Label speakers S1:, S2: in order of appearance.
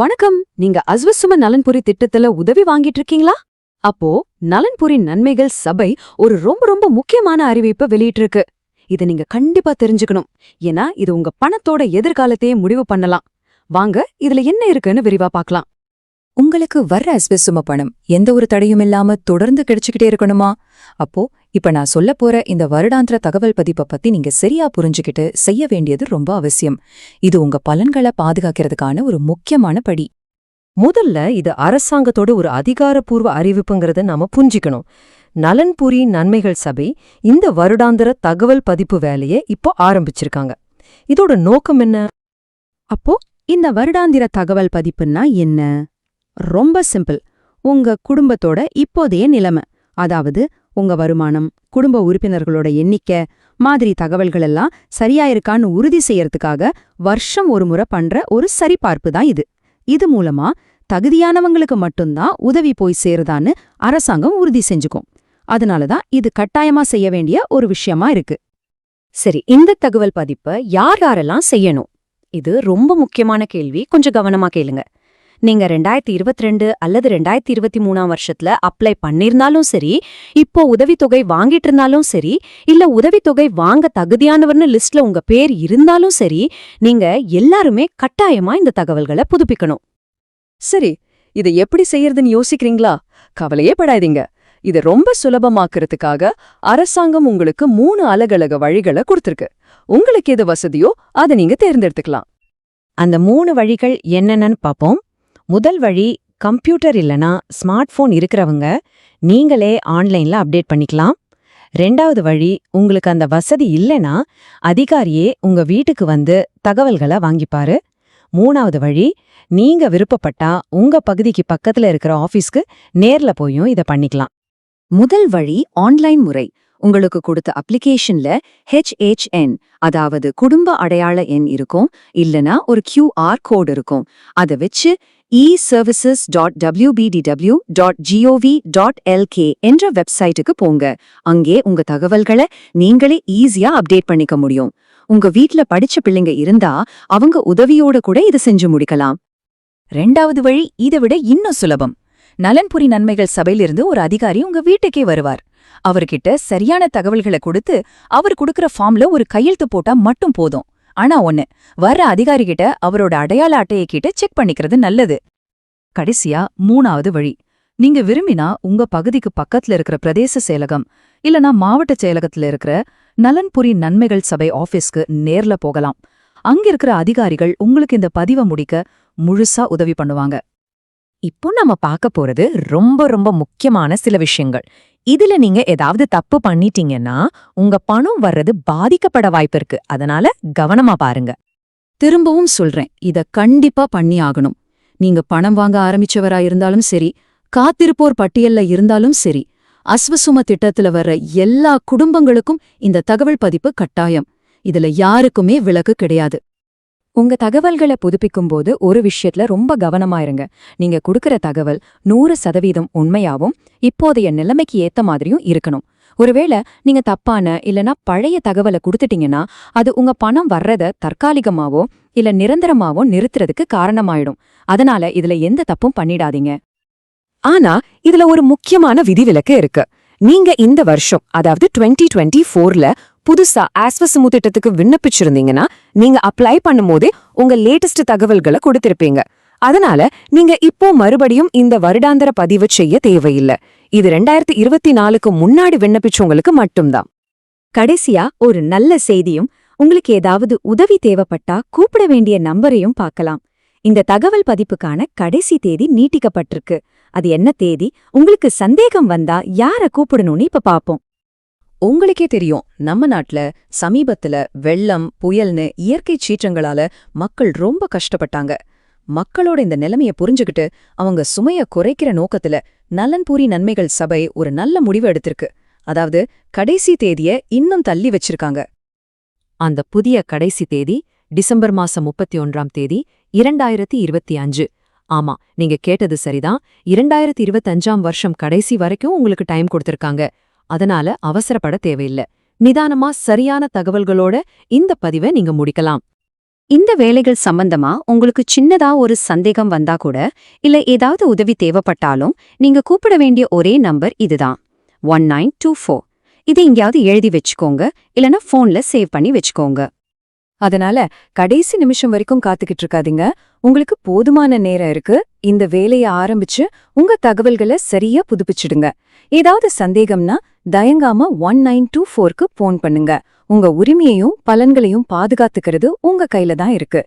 S1: வணக்கம். நீங்க அஸ்வசும நலன்புரி திட்டத்துல உதவி வாங்கிட்டு இருக்கீங்களா? அப்போ நலன்புரி நன்மைகள் சபை ஒரு ரொம்ப ரொம்ப முக்கியமான அறிவிப்பை வெளியிட்டிருக்கு. இத நீங்க கண்டிப்பா தெரிஞ்சுக்கணும். ஏன்னா இது உங்க பணத்தோட எதிர்காலத்தையே முடிவு பண்ணலாம். வாங்க இதுல என்ன இருக்குன்னு விரிவா பார்க்கலாம்.
S2: உங்களுக்கு வர்ற அஸ்வசும பணம் எந்த ஒரு தடையும் இல்லாம தொடர்ந்து கிடைச்சுக்கிட்டே இருக்கணுமா? அப்போ இப்ப நான் சொல்ல போற இந்த வருடாந்திர தகவல் பதிப்பை பத்தி நீங்க சரியா புரிஞ்சுக்கிட்டு செய்ய வேண்டியது ரொம்ப அவசியம். இது உங்க பலன்களை பாதுகாக்கிறதுக்கான ஒரு முக்கியமான படி.
S3: முதல்ல இது அரசாங்கத்தோட ஒரு அதிகாரப்பூர்வ அறிவிப்புங்கிறத நாம புரிஞ்சுக்கணும். நலன்புரி நன்மைகள் சபை இந்த வருடாந்திர தகவல் பதிப்பு வேலையை இப்போ ஆரம்பிச்சிருக்காங்க. இதோட நோக்கம் என்ன?
S4: அப்போ இந்த வருடாந்திர தகவல் பதிப்புன்னா என்ன? ரொம்ப சிம்பிள். உங்க குடும்பத்தோட இப்போதைய நிலைமை. அதாவது உங்க வருமானம் குடும்ப உறுப்பினர்களோட எண்ணிக்கை மாதிரி தகவல்கள் எல்லாம் சரியா இருக்கான்னு உறுதி செய்யறதுக்காக வருஷம் ஒரு முறை பண்ற ஒரு சரிபார்ப்பு தான் இது. இது மூலமா தகுதியானவங்களுக்கு மட்டும்தான் உதவி போய் சேருதான்னு அரசாங்கம் உறுதி செஞ்சுக்கும். அதனாலதான் இது கட்டாயமா செய்ய வேண்டிய ஒரு விஷயமா இருக்கு.
S5: சரி இந்த தகவல் பதிப்பை யார் யாரெல்லாம் செய்யணும்? இது ரொம்ப முக்கியமான கேள்வி. கொஞ்சம் கவனமா கேளுங்க. நீங்க ரெண்டாயிரத்தி இருபத்தி ரெண்டு அல்லது ரெண்டாயிரத்தி இருபத்தி மூணாம் வருஷத்துல அப்ளை பண்ணிருந்தாலும் சரி இப்போ உதவித்தொகை வாங்கிட்டு இருந்தாலும் சரி இல்ல உதவித்தொகை வாங்க தகுதியானவர்னு லிஸ்ட்ல உங்க பேர் இருந்தாலும் சரி நீங்க எல்லாருமே கட்டாயமா இந்த தகவல்களை புதுப்பிக்கணும்.
S3: சரி இதை எப்படி செய்யறதுன்னு யோசிக்கிறீங்களா? கவலையே படாதீங்க. இதை ரொம்ப சுலபமாக்குறதுக்காக அரசாங்கம் உங்களுக்கு மூணு அலகலக வழிகளை கொடுத்திருக்கு. உங்களுக்கு எது வசதியோ அதை நீங்க தேர்ந்தெடுத்துக்கலாம்.
S5: அந்த மூணு வழிகள் என்னென்னு பார்ப்போம் முதல் வழி கம்ப்யூட்டர் இல்லனா ஸ்மார்ட் போன் இருக்கிறவங்க நீங்களே ஆன்லைன்ல அப்டேட் பண்ணிக்கலாம். ரெண்டாவது வழி உங்களுக்கு அந்த வசதி இல்லைனா அதிகாரியே உங்க வீட்டுக்கு வந்து தகவல்களை வாங்கிப்பாரு. மூணாவது வழி நீங்க விருப்பப்பட்டா உங்க பகுதிக்கு பக்கத்துல இருக்கிற ஆபீஸ்க்கு நேர்ல போயும் இத பண்ணிக்கலாம்.
S2: முதல் வழி ஆன்லைன் முறை. உங்களுக்கு கொடுத்த அப்ளிகேஷன்ல ஹெச்ஹெச்என் அதாவது குடும்ப அடையாள எண் இருக்கும் இல்லனா ஒரு கியூஆர் கோட் இருக்கும். அதை வச்சு e services dot WPDW dot gov dot lk என்ற வெப்சைட்டுக்கு போங்க. அங்கே உங்க தகவல்களை நீங்களே ஈஸியா அப்டேட் பண்ணிக்க முடியும். உங்க வீட்ல படிச்ச பிள்ளைங்க இருந்தா அவங்க உதவியோட கூட இதை செஞ்சு முடிக்கலாம். ரெண்டாவது வழி இதை விட இன்னும் சுலபம். நலன்புரி நன்மைகள் சபையிலிருந்து ஒரு அதிகாரி உங்க வீட்டுக்கே வருவார். அவர்கிட்ட சரியான தகவல்களை கொடுத்து அவர் கொடுக்கற ஃபார்ம்ல ஒரு கையெழுத்து போட்டா மட்டும் போதும். ஆனா ஒன்னு வர்ற அதிகாரி கிட்ட அவரோட அடையாள அட்டையை கிட்ட செக் பண்ணிக்கிறது நல்லது. கடைசியா மூணாவது வழி நீங்க விரும்பினா உங்க பகுதிக்கு பக்கத்துல இருக்கிற பிரதேச செயலகம் இல்லனா மாவட்ட செயலகத்துல இருக்கிற நலன்புரி நன்மைகள் சபை ஆபீஸ்க்கு நேர்ல போகலாம். அங்க இருக்கிற அதிகாரிகள் உங்களுக்கு இந்த பதிவை முடிக்க முழுசா உதவி பண்ணுவாங்க.
S3: இப்போ நம்ம பார்க்க போறது ரொம்ப ரொம்ப முக்கியமான சில விஷயங்கள். இதுல நீங்க ஏதாவது தப்பு பண்ணிட்டீங்கன்னா உங்க பணம் வர்றது பாதிக்கப்பட வாய்ப்பு இருக்கு. அதனால கவனமா பாருங்க.
S2: திரும்பவும் சொல்றேன். இத கண்டிப்பா பண்ணி ஆகணும். நீங்க பணம் வாங்க ஆரம்பிச்சவரா இருந்தாலும் சரி காத்திருப்போர் பட்டியல்ல இருந்தாலும் சரி அஸ்வசும திட்டத்துல வர்ற எல்லா குடும்பங்களுக்கும் இந்த தகவல் பதிப்பு கட்டாயம். இதுல யாருக்குமே விலக்கு கிடையாது. உங்க தகவல்களை புதுப்பிக்கும் போது ஒரு விஷயத்துல ரொம்ப கவனமா இருங்க. நீங்க குடுக்கற தகவல் நூறு சதவீதம் உண்மையாவும் இப்போதைய நிலைமைக்கு ஏத்த மாதிரியும் இருக்கணும். ஒருவேளை நீங்க தப்பான இல்லனா பழைய தகவலை கொடுத்துட்டீங்கன்னா அது உங்க பணம் வர்றத தற்காலிகமாவோ இல்ல நிரந்தரமாவோ நிறுத்துறதுக்கு காரணமாயிடும். அதனால இதுல எந்த தப்பும் பண்ணிடாதீங்க.
S3: ஆனா இதுல ஒரு முக்கியமான விதிவிலக்கு இருக்கு. நீங்க இந்த வருஷம் அதாவது 2024 டுவெண்ட்டி ஃபோர்ல புதுசா ஆஸ்வசமு திட்டத்துக்கு விண்ணப்பிச்சிருந்தீங்கன்னா நீங்க அப்ளை பண்ணும்போதே உங்க லேட்டஸ்ட் தகவல்களை கொடுத்திருப்பீங்க. அதனால நீங்க இப்போ மறுபடியும் இந்த வருடாந்திர பதிவு செய்ய தேவையில்லை. இது ரெண்டாயிரத்தி இருபத்தி நாலுக்கு முன்னாடி விண்ணப்பிச்சவங்களுக்கு மட்டும்தான்.
S4: கடைசியா ஒரு நல்ல செய்தியும் உங்களுக்கு ஏதாவது உதவி தேவைப்பட்டா கூப்பிட வேண்டிய நம்பரையும் பார்க்கலாம். இந்த தகவல் பதிப்புக்கான கடைசி தேதி நீட்டிக்கப்பட்டிருக்கு. அது என்ன தேதி? உங்களுக்கு சந்தேகம் வந்தா யார கூப்பிடணும்னு இப்ப பாப்போம்
S3: உங்களுக்கே தெரியும் நம்ம நாட்டுல சமீபத்துல வெள்ளம் புயல்னு இயற்கை சீற்றங்களால மக்கள் ரொம்ப கஷ்டப்பட்டாங்க. மக்களோட இந்த நிலைமைய புரிஞ்சுகிட்டு அவங்க சுமைய குறைக்கிற நோக்கத்துல நலன்பூரி நன்மைகள் சபை ஒரு நல்ல முடிவு எடுத்திருக்கு. அதாவது கடைசி தேதிய இன்னும் தள்ளி வச்சிருக்காங்க. அந்த புதிய கடைசி தேதி டிசம்பர் மாசம் முப்பத்தி ஒன்றாம் தேதி இரண்டாயிரத்தி இருபத்தி அஞ்சு. ஆமா நீங்க கேட்டது சரிதான். இரண்டாயிரத்தி இருபத்தஞ்சாம் வருஷம் கடைசி வரைக்கும் உங்களுக்கு டைம் கொடுத்திருக்காங்க. அதனால அவசரப்பட தேவையில்ல. நிதானமா சரியான தகவல்களோட இந்த பதிவை நீங்க முடிக்கலாம். இந்த வேலைகள் சம்பந்தமா உங்களுக்கு சின்னதா ஒரு சந்தேகம் வந்தா கூட இல்ல ஏதாவது உதவி தேவைப்பட்டாலும் நீங்க கூப்பிட வேண்டிய ஒரே நம்பர் இதுதான். One nine two four. இது எங்கேயாவது எழுதி வச்சுக்கோங்க இல்லனா ஃபோன்ல சேவ் பண்ணி வச்சுக்கோங்க.
S2: அதனால கடைசி நிமிஷம் வரைக்கும் காத்துக்கிட்டு இருக்காதீங்க. உங்களுக்கு போதுமான நேரம் இருக்கு. இந்த வேலைய ஆரம்பிச்சு உங்க தகவல்களை சரியா புதுப்பிச்சிடுங்க. ஏதாவது சந்தேகம்னா தயங்காம ஒன் நைன் டூ ஃபோர்க்கு போன் பண்ணுங்க. உங்க உரிமையையும் பலன்களையும் பாதுகாத்துக்கிறது உங்க கையில தான் இருக்கு.